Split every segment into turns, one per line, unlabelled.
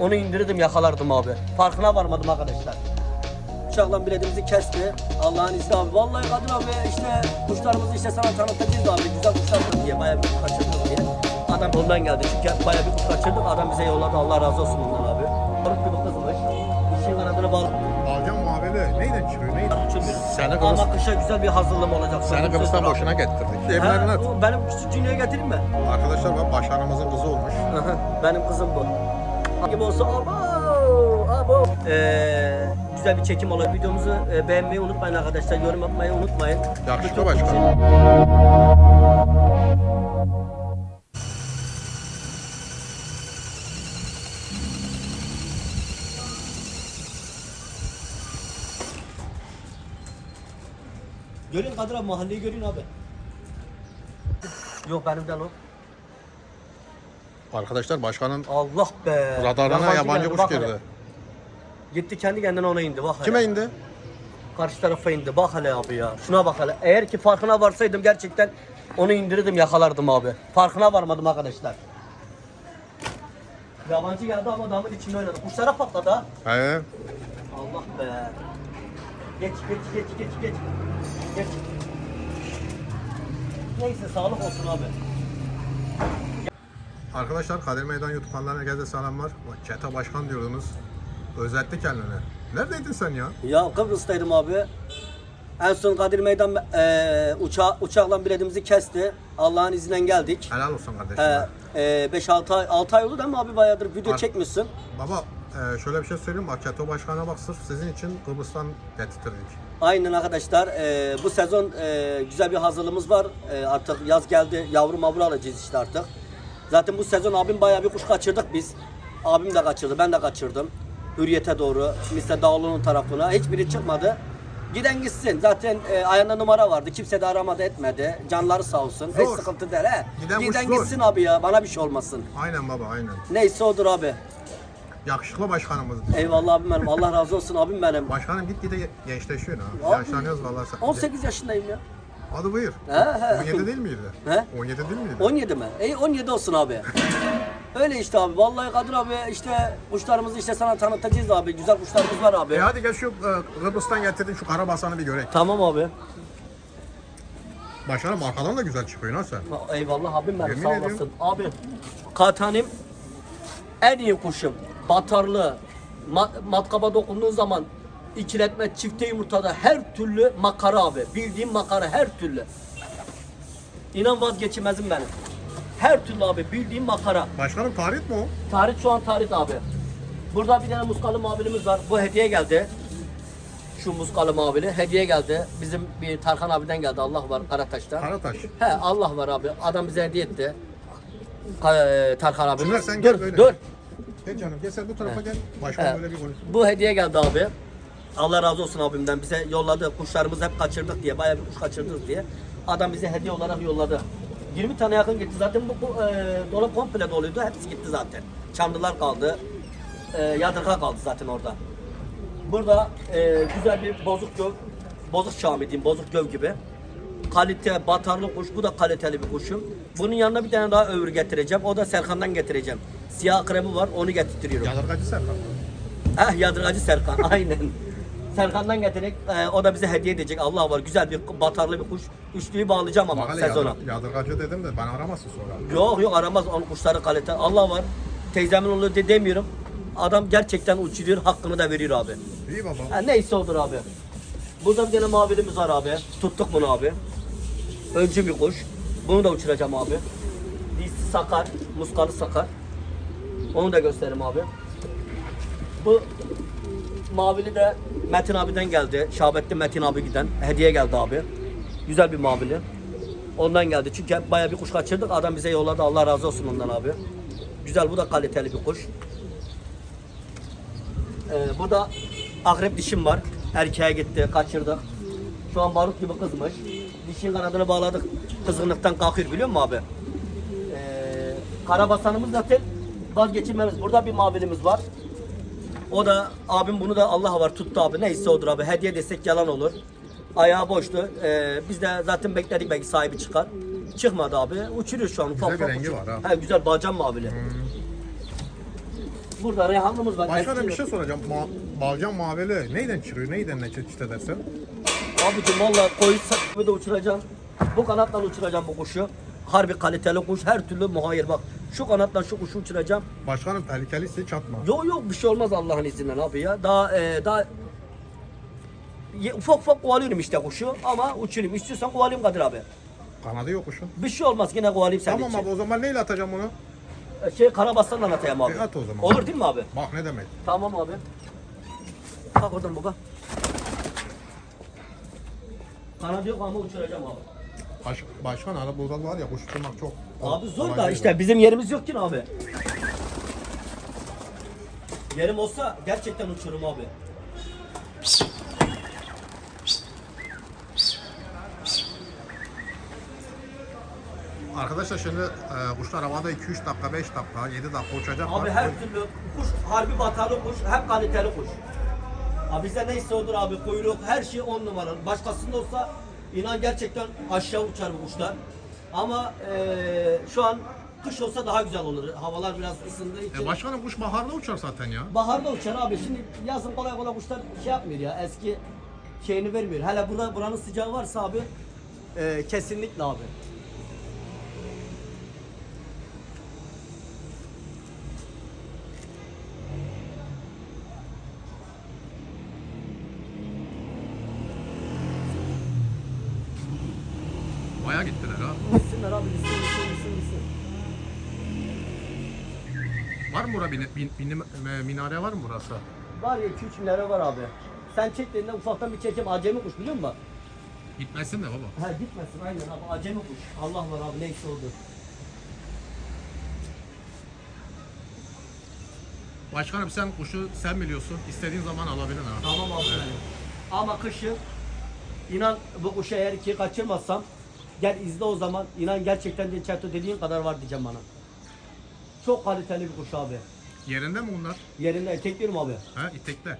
onu indirirdim yakalardım abi. Farkına varmadım arkadaşlar. Uçakla biletimizi kesti. Allah'ın izni abi. Vallahi Kadir abi işte kuşlarımızı işte sana tanıtacağız abi. Güzel kuşlar diye bayağı bir kuş kaçırdık diye. Adam ondan geldi çünkü bayağı bir kuş kaçırdık. Adam bize yolladı. Allah razı olsun ondan abi. Barut gibi kızmış. Dişin kanadını bağlı.
Alcan muhabiri neyden çıkıyor? Neyden?
Uçurmuyor.
Seni
Ama kışa güzel bir hazırlığım olacak.
Seni Kıbrıs'tan boşuna getirdik.
Ha,
Evlerini at.
benim küçük dünyaya getireyim mi?
Arkadaşlar bak başarımızın kızı olmuş.
Aha, benim kızım bu. Gibi olsa abo, abo. Ee, güzel bir çekim olur. Videomuzu e, beğenmeyi unutmayın arkadaşlar. Yorum yapmayı unutmayın.
Yakışıklı başkan.
Görün Kadir abi mahalleyi görün abi. Yok benimden o.
Arkadaşlar başkanın
Allah be.
radarına yabancı
geldi,
kuş
bak
girdi.
hele. Gitti kendi kendine ona indi bak hele.
Kime indi?
Karşı tarafa indi. Bak hele abi ya. Şuna bak hele. Eğer ki farkına varsaydım gerçekten onu indirirdim yakalardım abi. Farkına varmadım arkadaşlar. Yabancı geldi ama damın içinde oynadı. Kuşlara patladı ha.
He.
Allah be. Geç geç geç geç geç. Geç. Neyse sağlık olsun abi.
Arkadaşlar Kadir Meydan YouTube kanalına herkese selamlar. Çeta başkan diyordunuz. Özellikle kendine. Neredeydin sen ya?
Ya Kıbrıs'taydım abi. En son Kadir Meydan eee uça uçakla biletimizi kesti. Allah'ın izniyle geldik.
Helal olsun kardeşim.
He, 5-6 ay, 6 ay oldu değil mi abi bayağıdır video
Var.
çekmişsin.
Baba e, şöyle bir şey söyleyeyim. Bak Çeto Başkan'a bak sırf sizin için Kıbrıs'tan getirdik.
Aynen arkadaşlar eee, bu sezon eee, güzel bir hazırlığımız var. Eee, artık yaz geldi yavru mavru alacağız işte artık. Zaten bu sezon abim bayağı bir kuş kaçırdık biz. Abim de kaçırdı ben de kaçırdım. Hürriyete doğru, Mr. Dağlı'nın tarafına hiçbiri çıkmadı. Giden gitsin. Zaten e, ayağında numara vardı. Kimse de aramadı etmedi. Canları sağ olsun. Hiç
Zor.
sıkıntı değil he.
Giden kuş
Giden
zor.
gitsin abi ya. Bana bir şey olmasın.
Aynen baba aynen.
Neyse odur abi.
Yakışıklı başkanımız.
Eyvallah abim benim. Allah razı olsun abim benim.
Başkanım gitgide gençleşiyor ha.
Abi,
Yaşlanıyoruz vallahi. sen.
18 yaşındayım ya.
Hadi buyur.
He, he.
17 değil miydi?
He?
17 değil miydi?
17 mi? İyi 17 olsun abi. Öyle işte abi. Vallahi Kadir abi işte kuşlarımızı işte sana tanıtacağız abi. Güzel kuşlarımız var abi.
E hadi gel şu e, Kıbrıs'tan getirdin şu karabasanı bir görek.
Tamam abi.
Başkanım arkadan da güzel çıkıyor lan sen.
Ha, Eyvallah abim
Yemin
sağ
ediyorum.
olasın. Abi katanim en iyi kuşum. Batarlı. Ma- matkaba dokunduğun zaman ikiletme çifte yumurtada her türlü makara abi. Bildiğim makara her türlü. İnan vazgeçilmezim benim. Her türlü abi bildiğim makara.
Başkanım tarih mi o?
Tarih şu an tarih abi. Burada bir tane muskalı maviliğimiz var. Bu hediye geldi. Şu muskalı mavili hediye geldi. Bizim bir Tarkan abiden geldi. Allah var Karataş'ta.
Karataş.
He Allah var abi. Adam bize hediye etti. Ka- e, Tarkan abi.
Çınar sen gel
dur,
böyle.
dur.
Gel canım gel sen bu tarafa gel. Başkan
He.
böyle bir konuş.
Bu hediye geldi abi. Allah razı olsun abimden. Bize yolladı. Kuşlarımızı hep kaçırdık diye. Bayağı bir kuş kaçırdık diye. Adam bize hediye olarak yolladı. 20 tane yakın gitti. Zaten bu, bu e, dolap komple doluydu. Hepsi gitti zaten. Çamlılar kaldı. E, yadırga kaldı zaten orada. Burada e, güzel bir bozuk göv, bozuk şami diyeyim, bozuk göv gibi. Kalite, batarlı kuş, bu da kaliteli bir kuşum. Bunun yanına bir tane daha övür getireceğim. O da Serkan'dan getireceğim. Siyah kremi var, onu getirtiyorum.
Yadırgacı Serkan.
Eh yadırgacı Serkan aynen. Serkan'dan getirerek e, o da bize hediye edecek. Allah var güzel bir batarlı bir kuş. Üçlüyü bağlayacağım ama
Bak
sezona.
yadır, yadırgacı dedim de bana aramasın sonra.
Yok yok aramaz onun kuşları kalite. Allah var. Teyzemin oğlu de demiyorum. Adam gerçekten uçuruyor hakkını da veriyor abi.
İyi baba.
Ha, neyse olur abi. Burada bir tane mavilimiz var abi. Tuttuk bunu abi. Öncü bir kuş. Bunu da uçuracağım abi. Dizisi sakar, muskalı sakar. Onu da göstereyim abi. Bu mavili de Metin abiden geldi. Şahbetli Metin abi giden. Hediye geldi abi. Güzel bir mavili. Ondan geldi. Çünkü bayağı bir kuş kaçırdık. Adam bize yolladı. Allah razı olsun ondan abi. Güzel bu da kaliteli bir kuş. Ee, burada akrep dişim var. Erkeğe gitti, kaçırdık. Şu an barut gibi kızmış. Dişin kanadını bağladık. Kızgınlıktan kalkıyor biliyor musun abi? Ee, karabasanımız zaten vazgeçilmemiz. Burada bir mavilimiz var. O da abim bunu da Allah var tuttu abi. Neyse odur abi. Hediye desek yalan olur. Ayağı boştu. Ee, biz de zaten bekledik belki sahibi çıkar. Çıkmadı abi. Uçuruyor şu an. ufak
bir
ufak
rengi
uçuruyor.
var ha.
He, güzel bacan mavili. Burada reyhanlımız var.
Başkanım
eski-
bir şey soracağım. Ma balcan maveli neyden çıkıyor? Neyden ne çeşit edersin?
Abicim valla koyu sakımı da uçuracağım. Bu kanatla uçuracağım bu kuşu. Harbi kaliteli kuş her türlü muhayir bak. Şu kanatla şu kuşu uçuracağım.
Başkanım tehlikeliyse çatma.
Yok yok bir şey olmaz Allah'ın izniyle abi ya. Daha e, daha ufak ufak kovalıyorum işte kuşu ama uçurayım. İstiyorsan kovalayayım Kadir abi.
Kanadı yok kuşun.
Bir şey olmaz yine kovalayayım senin
Tamam
için.
abi o zaman neyle atacağım onu?
E, Şey Karabas'tan anlatayım abi.
E, at o zaman.
Olur değil mi abi?
Bak ne demek.
Tamam abi. Kalk oradan baba. Kanadı yok ama uçuracağım abi.
Baş, başkan ara burada var ya kuş uçurmak çok
Abi zor da işte bizim yerimiz yok ki abi. Yerim olsa gerçekten uçurum abi.
Arkadaşlar şimdi e, kuşlar havada 2-3 dakika, 5 dakika, 7 dakika uçacak.
Abi her türlü kuş harbi batarlı kuş, hem kaliteli kuş. Abi bize neyse odur abi kuyruk her şey on numara. Başkasında olsa inan gerçekten aşağı uçar bu kuşlar. Ama eee, şu an kış olsa daha güzel olur. Havalar biraz ısındığı için.
E, başkanım kuş baharda uçar zaten ya.
Baharda uçar abi. Şimdi yazın kolay kolay kuşlar şey yapmıyor ya. Eski şeyini vermiyor. Hele burada buranın sıcağı varsa abi eee, kesinlikle abi.
Burada bin, bin, bin- e, minare var mı burası?
Var ya 2-3 milyara var abi. Sen çek dediğinde ufaktan bir çekim acemi kuş biliyor musun?
Gitmesin de baba.
Ha gitmesin aynen abi acemi kuş. Allah var abi neyse oldu.
Başkanım sen kuşu sen biliyorsun. İstediğin zaman alabilirsin ha.
Tamam abi. Ama kışın inan bu kuşu eğer ki kaçırmazsam gel izle o zaman inan gerçekten de dediğin kadar var diyeceğim bana. Çok kaliteli bir kuş abi.
Yerinde mi bunlar?
Yerinde tekliyorum abi.
Ha itekte.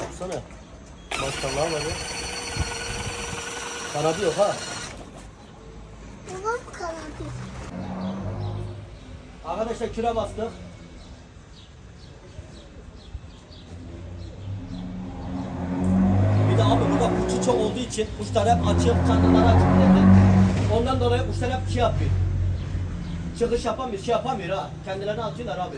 Baksana. Maşallah ya. Kanadı yok ha.
Babam kanadı.
Arkadaşlar küre bastık. Bir de abi burada kuşçu çok olduğu için kuşlar hep açık, kanlılar açık dedi. Ondan dolayı kuşlar hep şey yapıyor. Çıkış yapamıyor, şey yapamıyor ha. Kendilerini atıyorlar abi.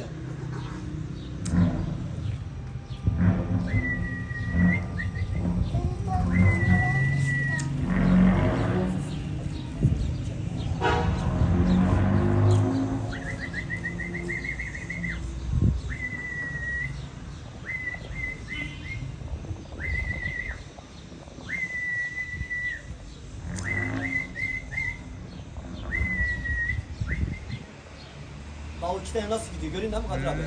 Bak o iki tane nasıl gidiyor görün değil mi Kadir abi?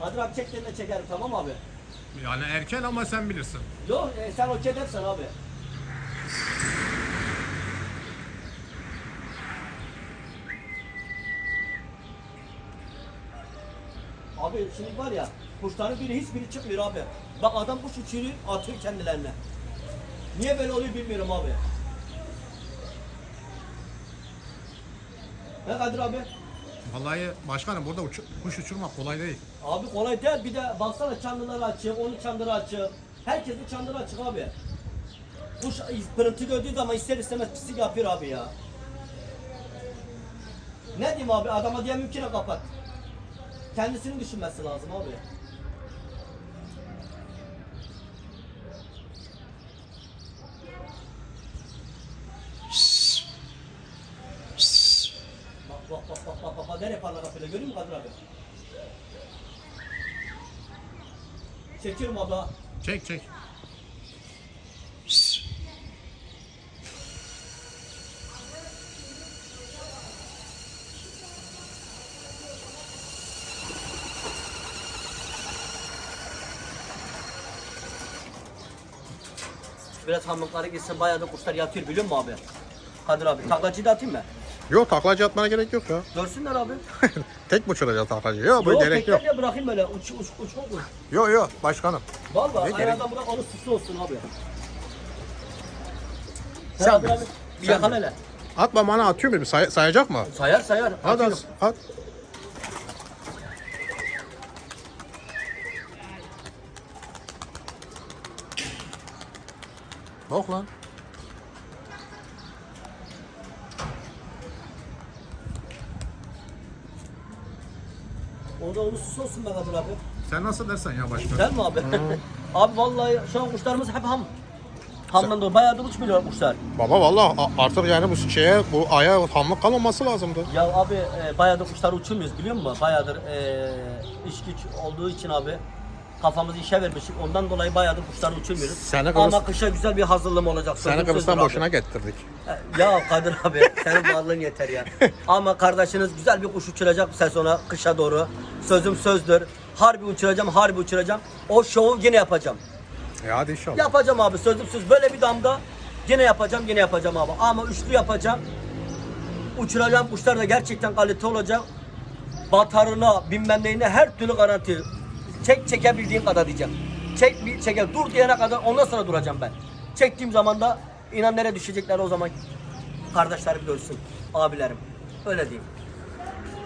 Kadir abi çek de çekerim tamam abi.
Yani erken ama sen bilirsin.
Yok e, sen okey dersen abi. Abi şimdi var ya kuşların biri hiçbiri çıkmıyor abi. Bak adam kuş uçuruyor atıyor kendilerine. Niye böyle oluyor bilmiyorum abi. Ne Kadir abi?
Vallahi başkanım burada uç- kuş uçurmak kolay değil.
Abi kolay değil bir de baksana çandıları açık, onun çandıları açık. Herkesin çandıları açık abi. Kuş pırıntı gördüğü zaman ister istemez pislik yapıyor abi ya. Ne diyeyim abi adama diye mümküne kapat. Kendisini düşünmesi lazım abi. Bak bak bak bak bak bak, bak nereye parlak yapıyor görüyor musun Kadir abi? Çekiyorum abla.
Çek çek.
Biraz hamlıkları gitsin bayağı da kuşlar yatıyor biliyor musun abi? Kadir abi taklacıyı da atayım mı?
Yok taklacı atmana gerek yok ya.
Görsünler abi.
Tek mi uçuracağız taklacı? Yok bu
Yok
gerek yok.
teklerle bırakayım böyle uç uç uç uç.
Yok yok başkanım.
Valla
Ne gerek-
ayağdan bırak onu süslü olsun abi.
Sen
Sen abi,
bilirsin.
bir
Sen
yakala hele.
Atma bana atıyor muyum? Say- sayacak mı?
Sayar sayar.
Hadi
Atıyorum.
at. at. Bak lan.
O da onu süslü olsun be Kadir abi.
Sen nasıl dersen ya başkanım.
Güzel mi abi? abi vallahi şu an kuşlarımız hep ham. Hamdan dolayı bayağı da uçmuyor kuşlar.
Baba valla artık yani bu şeye bu aya hamlık kalmaması lazımdı.
Ya abi e, bayağı da kuşlar uçurmuyoruz biliyor musun? Bayağıdır e, iş güç olduğu için abi kafamızı işe vermişik. Ondan dolayı bayağı da kuşları uçurmuyoruz.
Seni
Ama
Kıbrıs-
kışa güzel bir hazırlığım olacak.
Seni
Sözüm
Kıbrıs'tan
sözdür abi.
boşuna getirdik.
Ya Kadir abi senin varlığın yeter ya. Ama kardeşiniz güzel bir kuş uçuracak bu sezona kışa doğru. Sözüm sözdür. Harbi uçuracağım, harbi uçuracağım. O şovu yine yapacağım.
E hadi inşallah.
Yapacağım abi sözüm söz. Böyle bir damda yine yapacağım, yine yapacağım abi. Ama üçlü yapacağım. Uçuracağım kuşlar da gerçekten kalite olacak. Batarına, bilmem neyine her türlü garanti. Çek çekebildiğin kadar diyeceğim. Çek bir çeker. Dur diyene kadar ondan sonra duracağım ben. Çektiğim zaman da inan nereye düşecekler o zaman kardeşlerim görsün. Abilerim. Öyle diyeyim.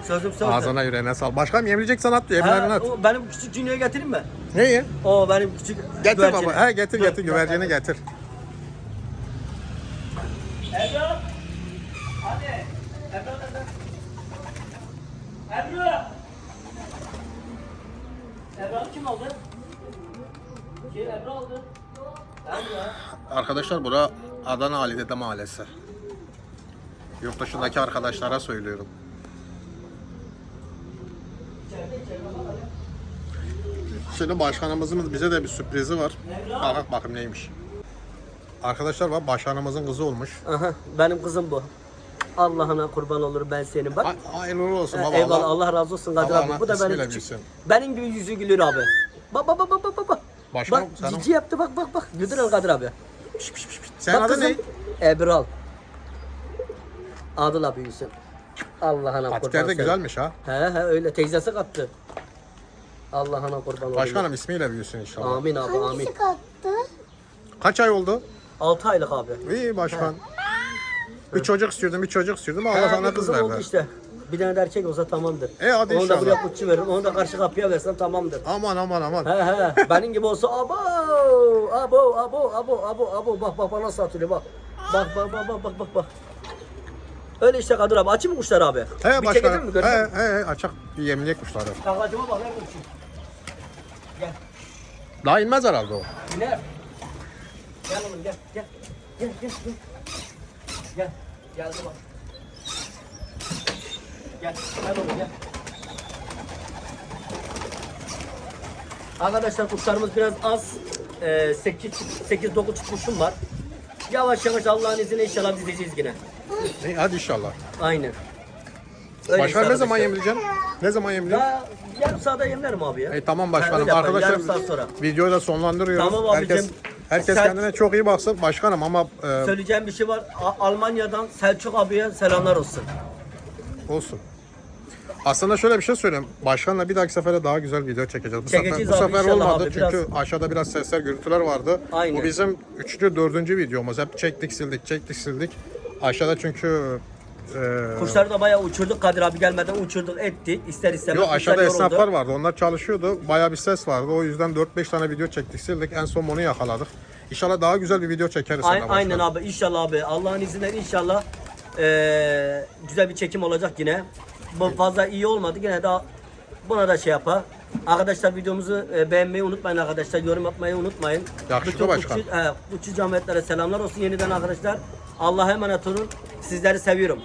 Sözüm söz.
Ağzına yüreğine sal. Başkanım yemleyeceksen at. Yemlerini at.
benim küçük cünyeyi getireyim mi?
Neyi?
O benim küçük
Getir
güvercini.
baba. He getir
Dur.
getir güvercini getir.
Ebru! Hadi! Ebru nerede? Ebru! Kim aldı? Şey Ebru aldı. Ebru.
Arkadaşlar bura Adana Ali Dede Mahallesi. Yurt dışındaki arkadaşlara söylüyorum. Şimdi başkanımızın bize de bir sürprizi var. Bak bakayım neymiş. Arkadaşlar bak başkanımızın kızı olmuş.
Aha benim kızım bu. Allah'ına kurban olur ben senin bak.
Ay- Hayırlı olsun
Ee,
baba.
Eyvallah
Allah-
Allah razı olsun Kadir
Allah
abi. Bu da benim küçük. Benim gibi yüzü gülür abi. Bak bak bak bak bak bak.
Başkanım,
bak cici yaptı bak bak bak. Güldür el Kadir abi.
Sen
bak
adı
kızım.
ne?
Ebral. Adıyla büyüsün. Allah'ına kurban
Patikler de güzelmiş ha.
He he öyle teyzesi kattı. Allah'ına kurban olayım.
Başkanım ismiyle büyüsün inşallah.
Amin abi amin.
Hangisi kattı?
Kaç ay oldu?
6 aylık abi.
İyi başkan. Bir çocuk istiyordum, bir çocuk istiyordum. Allah sana kız
kızım oldu
verdi.
işte. Bir tane de erkek olsa tamamdır.
E, hadi
Onu da
inşallah.
buraya kutçu veririm. Onu da karşı kapıya versem tamamdır.
Aman aman aman.
He he. Benim gibi olsa abo abo abo abo abo abo bak bak bak nasıl atılıyor bak. Bak bak bak bak bak bak bak. Öyle işte Kadir abi. Açayım mı kuşları abi?
He
bir çekelim
başkanım.
mi?
He
Görsün.
he he açak bir yemleyek kuşları.
Taklacıma bak ver kuşu. Gel.
Daha inmez herhalde o.
İner. Gel oğlum gel gel. Gel gel gel. Gel. Geldi bak. Gel. Gel oğlum gel. Arkadaşlar kuşlarımız biraz az. Ee, 8 8 9 kuşum var. Yavaş yavaş Allah'ın izniyle inşallah dizeceğiz yine.
İyi, hadi inşallah.
Aynen. Öyle
Başkan ne zaman yemleyeceksin? Ne zaman yemleyeceksin?
Ya yarım saate yemlerim abi ya.
E tamam başkanım. Arkadaşlar
yarım saat sonra.
videoyu da sonlandırıyoruz.
Tamam abicim.
herkes herkes
Sen-
kendine çok iyi baksın. Başkanım ama e,
Söyleyeceğim bir şey var. A- Almanya'dan Selçuk abiye selamlar olsun.
olsun. Aslında şöyle bir şey söyleyeyim. Başkanla bir dahaki sefere daha güzel video çekeceğiz. Bu
Çekeceğiz
sefer, bu
abi,
sefer
inşallah
olmadı
abi,
çünkü aşağıda biraz sesler, gürültüler vardı.
Aynen.
Bu bizim üçüncü, dördüncü videomuz. Hep çektik, sildik, çektik, sildik. Aşağıda çünkü e,
Kuşları da bayağı uçurduk Kadir abi gelmeden uçurduk ettik ister istemez.
Yo
Kuşlar
aşağıda
yoruldu.
esnaflar vardı. Onlar çalışıyordu. Bayağı bir ses vardı. O yüzden 4-5 tane video çektik, sildik. En son onu yakaladık. İnşallah daha güzel bir video çekeriz. Sana
aynen
başkanım.
abi inşallah abi Allah'ın izniyle inşallah eee, güzel bir çekim olacak yine. Bu fazla iyi olmadı yine de buna da şey yapar. Arkadaşlar videomuzu e, beğenmeyi unutmayın arkadaşlar. Yorum yapmayı unutmayın.
Yakışıklı
Bütün
başkan.
Kutçu, e, camiyetlere selamlar olsun yeniden arkadaşlar. Allah'a emanet olun. Sizleri seviyorum.